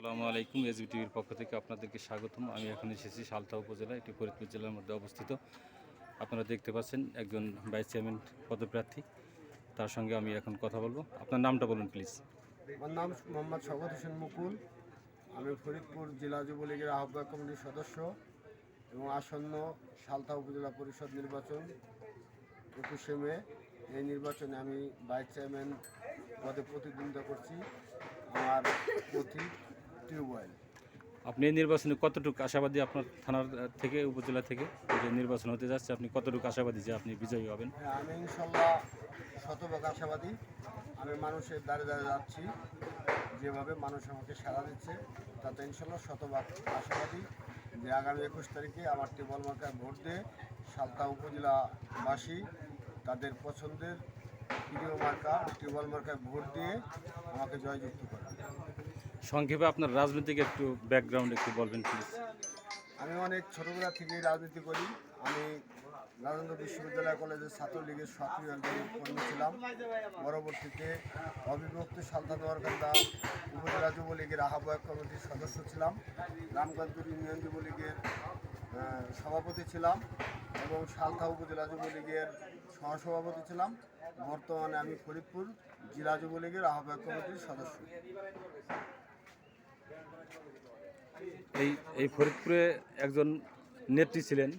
আসসালামু আলাইকুম। এসবি টিভির পক্ষ থেকে আপনাদেরকে স্বাগতম। আমি এখন এসেছি সালতা উপজেলা, এটি ফরিদপুর জেলার মধ্যে অবস্থিত। আপনারা দেখতে পাচ্ছেন একজন ভাইস চেয়ারম্যান পদপ্রার্থী। তার সঙ্গে আমি এখন কথা বলব। আপনার নামটা বলুন, প্লিজ। আমার নাম মোহাম্মদ শওকত হোসেন মুকুল। আমি ফরিদপুর জেলা যুবলীগের আহ্বায়ক কমিটির সদস্য এবং আসন্ন সালতা উপজেলা পরিষদ নির্বাচন একুশে মে, এই নির্বাচনে আমি ভাইস চেয়ারম্যান পদে প্রতিদ্বন্দ্বিতা করছি। আমার প্রতীক টিউবওয়েল আপনি এই নির্বাচনে কতটুকু আশাবাদী আপনার থানার থেকে উপজেলা থেকে যে নির্বাচন হতে যাচ্ছে? আপনি কতটুকু আশাবাদী যে আপনি বিজয়ী হবেন? হ্যাঁ, আমি ইনশাল্লাহ শতভাগ আশাবাদী। আমি মানুষের দ্বারে দ্বারে যাচ্ছি যেভাবে মানুষ আমাকে সাড়া দিচ্ছে তাতে ইনশাল্লাহ শতভাগ আশাবাদী যে আগামী একুশ তারিখে আমার টিবল মার্কায় ভোট দিয়ে সালতা উপজেলাবাসী তাদের পছন্দের প্রিয় মার্কা টিবল মার্কায় ভোট দিয়ে আমাকে জয়যুক্ত করবে সংক্ষেপে আপনার রাজনৈতিক একটু ব্যাকগ্রাউন্ড একটু বলবেন প্লিজ আমি অনেক ছোটবেলা থেকেই রাজনীতি করি। আমি নারেন্দ্র বিশ্ববিদ্যালয় কলেজের ছাত্রলীগের সক্রিয় কর্মী ছিলাম। পরবর্তীতে অবিভক্ত সালতা নোয়ারকান্দা উপজেলা যুবলীগের আহ্বায়ক কমিটির সদস্য ছিলাম। রামগঞ্জপুর ইউনিয়ন যুবলীগের সভাপতি ছিলাম এবং সালথা উপজেলা যুবলীগের সহসভাপতি ছিলাম। বর্তমানে আমি ফরিদপুর জেলা যুবলীগের আহ্বায়ক কমিটির সদস্য। এই এই ফরিদপুরে একজন নেত্রী ছিলেন।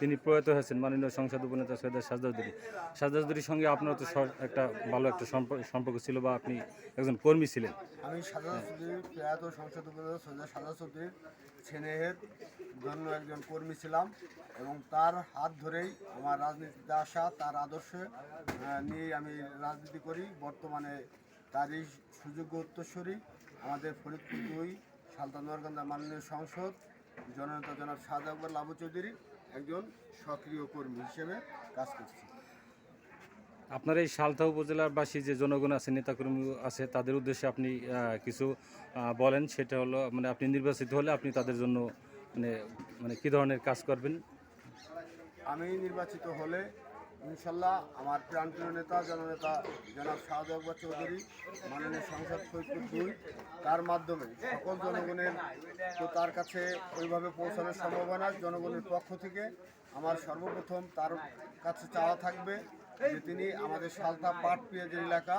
তিনি প্রয়াত হয়েছেন মাননীয় সংসদ উপনেতা সৈয়দ সাজদাউদ্দিন সাজদাউদ্দিনের সঙ্গে আপনার তো একটা ভালো একটা সম্পর্ক ছিল বা আপনি একজন কর্মী ছিলেন। আমি সাজা চৌধুরী প্রয়াত সংসদ উপনেতা সৈয়দ সাজা চৌধুরীর স্নেহের জন্য একজন কর্মী ছিলাম এবং তার হাত ধরেই আমার রাজনীতিতে আসা, তার আদর্শে নিয়ে আমি রাজনীতি করি। বর্তমানে তারই সুযোগ্য উত্তরস্বরী আমাদের ফরিদপুর দুই সালতানোয়ারকান্দা মাননীয় সংসদ জননেতা জনাব আকবর লাবু চৌধুরী একজন সক্রিয় কর্মী হিসেবে কাজ করছি। আপনার এই সালথা উপজেলাবাসী যে জনগণ আছে নেতাকর্মী আছে তাদের উদ্দেশ্যে আপনি কিছু বলেন সেটা হলো মানে আপনি নির্বাচিত হলে আপনি তাদের জন্য মানে মানে কী ধরনের কাজ করবেন? আমি নির্বাচিত হলে ইনশাল্লাহ আমার প্রাণপ্রিয় নেতা, জননেতা জনাব শাহাদ আকবর চৌধুরী, মাননীয় সংসদ ফরিদপুর দুই তার মাধ্যমে সকল জনগণের তো তার কাছে ওইভাবে পৌঁছানোর সম্ভাবনা জনগণের পক্ষ থেকে আমার সর্বপ্রথম তার কাছে চাওয়া থাকবে যে তিনি আমাদের সালতা পাট পেঁয়াজের এলাকা,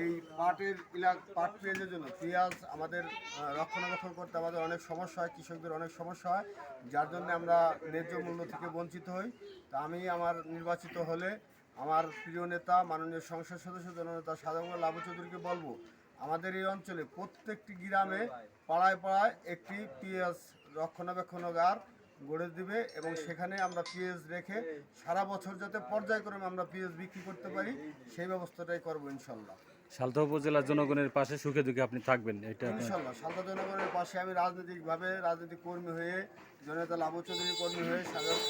এই পাটের এলাকা পাট পেঁয়াজের জন্য পেঁয়াজ আমাদের রক্ষণাবেক্ষণ করতে আমাদের অনেক সমস্যা হয়, কৃষকদের অনেক সমস্যা হয়, যার জন্য আমরা ন্যায্য মূল্য থেকে বঞ্চিত হই। তা আমি আমার নির্বাচিত হলে আমার প্রিয় নেতা, মাননীয় সংসদ সদস্য, জননেতা সাধারণ লাভু চৌধুরীকে বলব, আমাদের এই অঞ্চলে প্রত্যেকটি গ্রামে পাড়ায় পাড়ায় একটি পেঁয়াজ রক্ষণাবেক্ষণাগার গড়ে দিবে এবং সেখানে আমরা পেঁয়াজ রেখে সারা বছর যাতে পর্যায়ক্রমে আমরা পেঁয়াজ বিক্রি করতে পারি সেই ব্যবস্থাটাই করব ইনশাল্লাহ। সালথা উপজেলার জনগণের পাশে সুখে দুঃখে আপনি থাকবেন এটা ইনশাল্লাহ সালতা জনগণের পাশে আমি রাজনৈতিকভাবে রাজনৈতিক কর্মী হয়ে জনতা লাভু চৌধুরী কর্মী হয়ে সাধারণ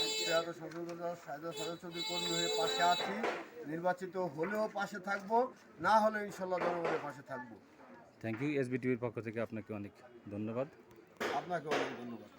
সাজা চৌধুরী কর্মী হয়ে পাশে আছি। নির্বাচিত হলেও পাশে থাকব না হলে ইনশাল্লাহ জনগণের পাশে থাকব। থ্যাংক ইউ এসবি টিভির পক্ষ থেকে আপনাকে অনেক ধন্যবাদ। আপনাকে অনেক ধন্যবাদ।